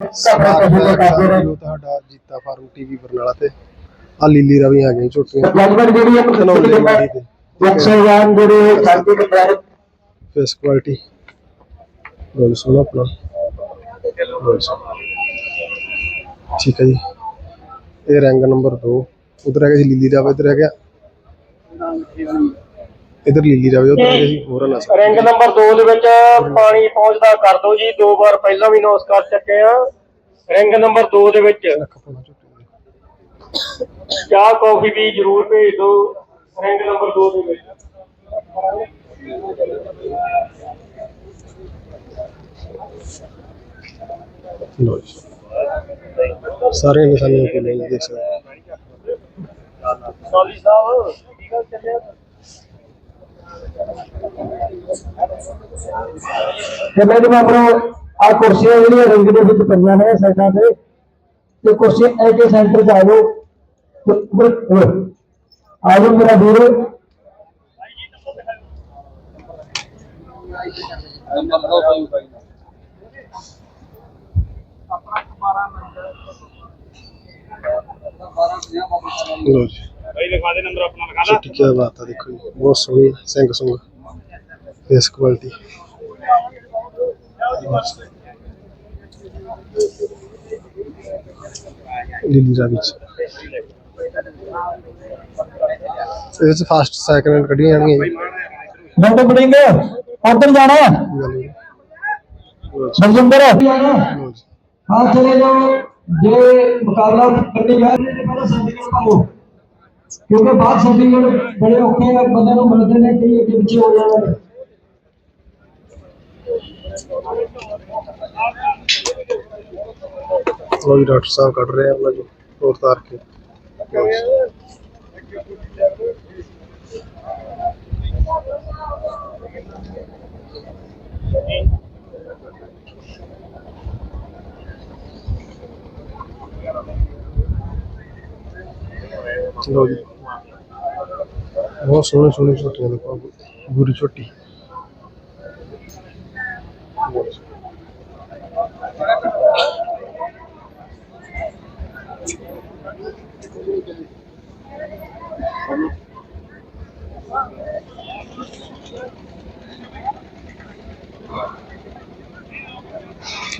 Video ਤੁਹਾਡਾ Jeeta farm TV Barnala ਤੇ। ਆ ਲੀਲੀ ਰਵੀ ਆ ਗਈ ਛੋਟੀਆਂ। ਜਨਵਰ ਜਿਹੜੀ ਧਨੌਲੇ ਦੀ ਮੰਡੀ ਤੇ। 101 ਜਿਹੜੇ ਸ਼ਾਂਤੀ ਦੇ ਪ੍ਰਾਇਰ ਫੇਸ ਕੁਆਲਿਟੀ ਬਹੁਤ ਸੋਹਣਾ ਆਪਣਾ। ਠੀਕ ਹੈ ਜੀ। ਇਹ ਰੰਗ ਨੰਬਰ 2 ਉਧਰ ਹੈਗਾ ਜੀ ਲੀਲੀ ਰਾਵ ਇਧਰ ਹੈਗਾ। ਇਧਰ ਲੀਲੀ ਰਾਵ ਉਧਰ ਹੈਗਾ ਜੀ ਹੋਰ ਨਾ ਰਿੰਗ ਨੰਬਰ 2 ਦੇ ਵਿੱਚ ਪਾਣੀ ਪਹੁੰਚਦਾ ਕਰ ਦਿਓ ਜੀ ਦੋ ਵਾਰ ਪਹਿਲਾਂ ਵੀ ਨੋਸ ਕਰ ਚੁੱਕੇ ਆ। ਰਿੰਗ ਨੰਬਰ 2 ਦੇ ਵਿੱਚ। ਚਾਹ ਕੌਫੀ ਵੀ ਜ਼ਰੂਰ ਭੇਜ ਦਿਓ। ਰਿੰਗ ਨੰਬਰ 2 ਦੇ ਵਿੱਚ। ਲਓ ਜੀ। ਸਾਰੇ ਨਿਸ਼ਾਨੀਆਂ ਕੋਲ ਨੇ ਦੇਖ ਸਕਦੇ। ਸੋਲੀ ਸਾਹਿਬ ਕੀ ਗੱਲ ਚੱਲਿਆ? ਤੇ ਮੈਂ ਜਿਵੇਂ ਆਪਣਾ ਆ ਕੁਰਸੀਆਂ ਜਿਹੜੀਆਂ ਰਿੰਗ ਦੇ ਵਿੱਚ ਪਈਆਂ ਨੇ ਸਾਈਡਾਂ ਤੇ ਤੇ ਕੁਰਸੀ ਐ ਕੇ ਸੈਂਟਰ 'ਚ ਆ ਜਾਓ। ਆ ਜਾਓ ਮੇਰਾ ਵੀਰ। ਲਓ ਜੀ। ਭਾਈ ਲਿਖਾ ਦੇ ਨੰਬਰ ਆਪਣਾ ਲਿਖਾ ਛੁੱਟੀ ਕੀ ਬਾਤ ਹੈ ਦੇਖੋ ਜੀ। ਬਹੁਤ ਸੋਹਣੀ ਸਿੰਘ ਸੁੰਗ ਫੇਸ ਕੁਆਲਿਟੀ ਲੀਲੀ ਰਾਵੀ ਚ ਇਹਦੇ ਚ ਫਾਸਟ ਸੈਕਿੰਡ ਹੈਂਡ ਕੱਢੀਆਂ ਜਾਣਗੀਆਂ ਨੰਬਰ ਬੜੇਂਗੇ ਉਧਰ ਜਾਣਾ ਹੈ? ਇਹ। ਜੀ। ਹਾਂ ਚਲੇ ਜਾਓ। ਜੇ ਮੁਕਾਬਲਾ ਕਰਨੇ ਨੇ ਪਹਿਲਾਂ ਸਰਟੀਫਿਕੇਟ ਪਾਓ ਕਿਉਂਕਿ ਬਾਅਦ ਸਰਟੀਫਿਕੇਟ ਬੜੇ ਔਖੇ ਬੰਦੇ ਨੂੰ ਮਿਲਦੇ ਨੇ ਕਈ ਅੱਗੇ ਪਿੱਛੇ ਹੋ ਜਾਂਦੇ ਨੇ ਲਓ ਜੀ ਡਾਕਟਰ ਸਾਹਿਬ ਕੱਢ ਰਹੇ ਆ ਉਹਨਾਂ ਨੂੰ ਹੋਰ ਤਾਰ ਕੇ ਲਓ ਜੀ। ਲਓ ਜੀ ਬਹੁਤ ਸੋਹਣੇ ਸੋਹਣੇ ਛੋਟੀਆਂ ਦੇਖੋ ਗੁਰੀ ਛੋਟੀ ਬਹੁਤ ਸੋਹਣੀ।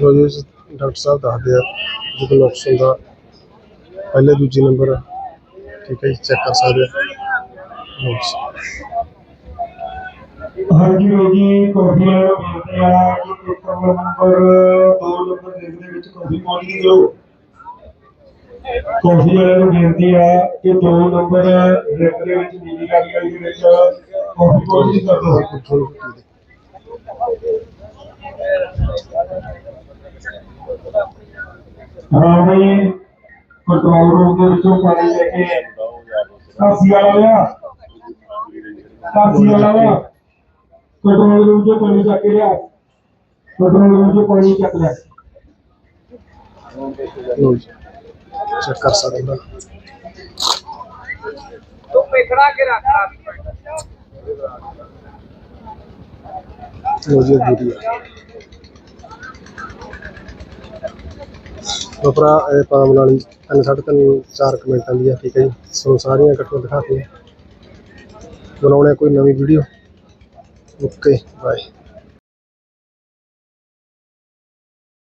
ਲੋ ਜੀ ਡਾਕਟਰ ਸਾਹਿਬ ਦੱਸਦੇ ਆ, ਜਦੋਂ ਨੁਕਸ ਦਾ ਪਹਿਲੇ ਦੂਜੇ ਨੰਬਰ ਠੀਕ ਹੈ ਜੀ ਚੈੱਕ ਕਰ ਸਕਦੇ ਆ। ਹਾਂਜੀ ਵੀਰ ਜੀ ਕਾਫੀ ਆ। ਨੰਬਰ ਦੋ ਨੰਬਰ ਲਿਖ ਦੇ ਵਿੱਚ ਕਾਫੀ ਪਹੁੰਚਦੀ ਦਿਓ ਕਾਫੀ ਵਾਲੇ ਨੂੰ ਬੇਨਤੀ ਆ ਕਿ ਦੋ ਨੰਬਰ ਲਿਖ ਦੇ ਵਿੱਚ ਨੀਲੀ ਕਾਲੀ ਵਾਲੀ ਦੇ ਵਿੱਚ ਕਾਫੀ ਪਹੁੰਚਦੀ ਕਰ ਦਿਓ। ਕੰਟਰੋਲ ਕੀਤੀ ਦੇ ਹਾਂ ਬਈ, ਕੰਟਰੋਲ ਰੂਮ ਦੇ ਵਿੱਚੋਂ ਪਾਣੀ ਲੈ ਕੇ ਕਾਸੀ ਵਾਲਾ ਲਿਆ। ਕਾਸੀ ਵਾਲਾ ਲਿਆ। ਕੰਟਰੋਲ ਰੂਮ ਚੋਂ ਪਾਣੀ ਚੱਕ ਕੇ ਲਿਆ। ਕੰਟਰੋਲ ਰੂਮ ਚੋਂ ਪਾਣੀ ਚੱਕ ਲਿਆ। ਲਓ ਜੀ ਚੈੱਕ ਕਰ ਸਕਦੇ ਹੋ। ਤੂੰ ਪੇਖੜਾ ਕੇ ਰੱਖ ਲਓ ਜੀ ਆ ਉਪਰਾ ਇਹ ਪਾਮ ਵਾਲੀ ਤਿੰਨ ਸਾਢੇ ਤਿੰਨ ਚਾਰ ਕਮੈਂਟਾਂ ਦੀ ਆ ਠੀਕ ਹੈ ਜੀ। ਸੋ ਸਾਰੀਆਂ ਇਕੱਠੀਆਂ ਦਿਖਾਤੀਆਂ ਬਣਾਉਣੇ ਕੋਈ ਨਵੀਂ ਵੀਡੀਓ ਓਕੇ ਬਾਏ